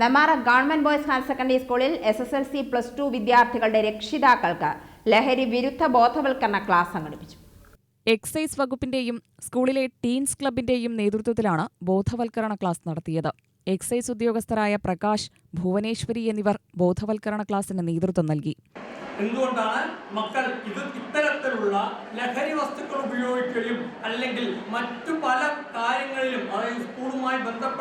Nemmara government boys higher secondary സ്കൂളിൽ S S L C plus two വിദ്യാർത്ഥികളുടെ രക്ഷിതാക്കൾക്ക് ലഹരി വിരുദ്ധ ബോധവൽക്കരണ ക്ലാസ് സംഘടിപ്പിച്ചു. എക്സൈസ് വകുപ്പിന്റെയും സ്കൂളിലെ ടീൻസ് ക്ലബിന്റെയും നേതൃത്വത്തിലാണ് ബോധവൽക്കരണ ക്ലാസ് നടത്തിയത്. എക്സൈസ് ഉദ്യോഗസ്ഥരായ പ്രകാശ് ഭുവനേശ്വരി എന്നിവർ ബോധവൽക്കരണ ക്ലാസിന് നേതൃത്വം നൽകി. എന്തുകൊണ്ടാണ് മക്കൾ ഇത് ഇത്തരത്തിലുള്ള ലഹരി വസ്തുക്കൾ ഉപയോഗിക്കുകയും അല്ലെങ്കിൽ മറ്റു പല കാര്യങ്ങളിലും അതായത് സ്കൂളുമായി അല്ലെങ്കിൽ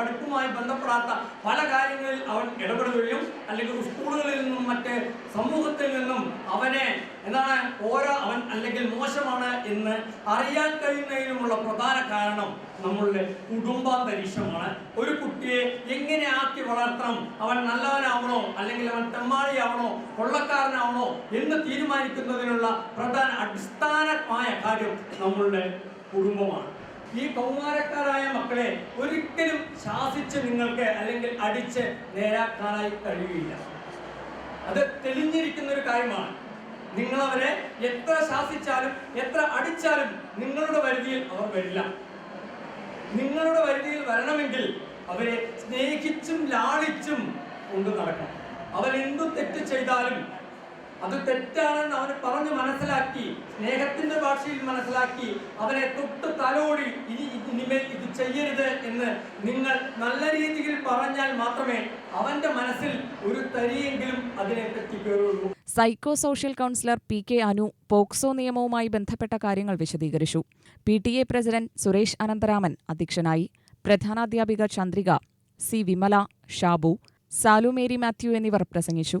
പഠിപ്പുമായി ബന്ധപ്പെടാത്ത പല കാര്യങ്ങളിൽ അവൻ ഇടപെടുകയും അല്ലെങ്കിൽ സ്കൂളുകളിൽ നിന്നും മറ്റ് സമൂഹത്തിൽ നിന്നും അവനെ എന്താണ് ഓരോ അവൻ അല്ലെങ്കിൽ മോശമാണ് എന്ന് അറിയാൻ കഴിയുന്നതിനുമുള്ള പ്രധാന കാരണം നമ്മളുടെ കുടുംബാന്തരീക്ഷമാണ്. ഒരു കുട്ടിയെ എങ്ങനെ ആക്കി വളർത്തണം? അവൻ നല്ലവനാവണോ? അല്ലെങ്കിൽ അവൻ തെമ്മാളിയാവണോ? കൊള്ളക്കാരനാവണോ? എന്ന് തീരുമാനിക്കുന്നതിനുള്ള പ്രധാന അടിസ്ഥാനമായ കാര്യം നമ്മളുടെ കുടുംബമാണ്. ഈ കൗമാരക്കാരായ മക്കളെ ഒരിക്കലും ശാസിച്ച് നിങ്ങൾക്ക് അല്ലെങ്കിൽ അടിച്ച് നേരാക്കാനായി കഴിയുകയില്ല അത് തെളിഞ്ഞിരിക്കുന്ന ഒരു കാര്യമാണ്. നിങ്ങൾ അവരെ എത്ര ശാസിച്ചാലും എത്ര അടിച്ചാലും നിങ്ങളുടെ പരിധിയിൽ അവർ വരില്ല. നിങ്ങളുടെ പരിധിയിൽ വരണമെങ്കിൽ അവരെ സ്നേഹിച്ചും ലാളിച്ചും കൊണ്ടു നടക്കണം. അവൻ എന്തു തെറ്റ് ചെയ്താലും അത് തെറ്റാണെന്ന് അവന് പറഞ്ഞ് മനസ്സിലാക്കി സ്നേഹത്തിന്റെ ഭാഷയിൽ മനസ്സിലാക്കി അവനെ തൊട്ട് തലോടി ഇനി ഇനിമേൽ ഇത് ചെയ്യരുത് എന്ന് നിങ്ങൾ നല്ല രീതിയിൽ പറഞ്ഞാൽ മാത്രമേ അവന്റെ മനസ്സിൽ ഒരു തരിയെങ്കിലും അതിനെ തെറ്റിക്കേറുള്ളൂ psycho social counsellor P K Anu POCSO നിയമവുമായി ബന്ധപ്പെട്ട കാര്യങ്ങൾ വിശദീകരിച്ചു. P T A president Suresh Anantharaman അധ്യക്ഷനായി. പ്രധാനാധ്യാപിക ചന്ദ്രിക സി വിമല ഷാബു സാലു മേരി മാത്യു എന്നിവർ പ്രസംഗിച്ചു.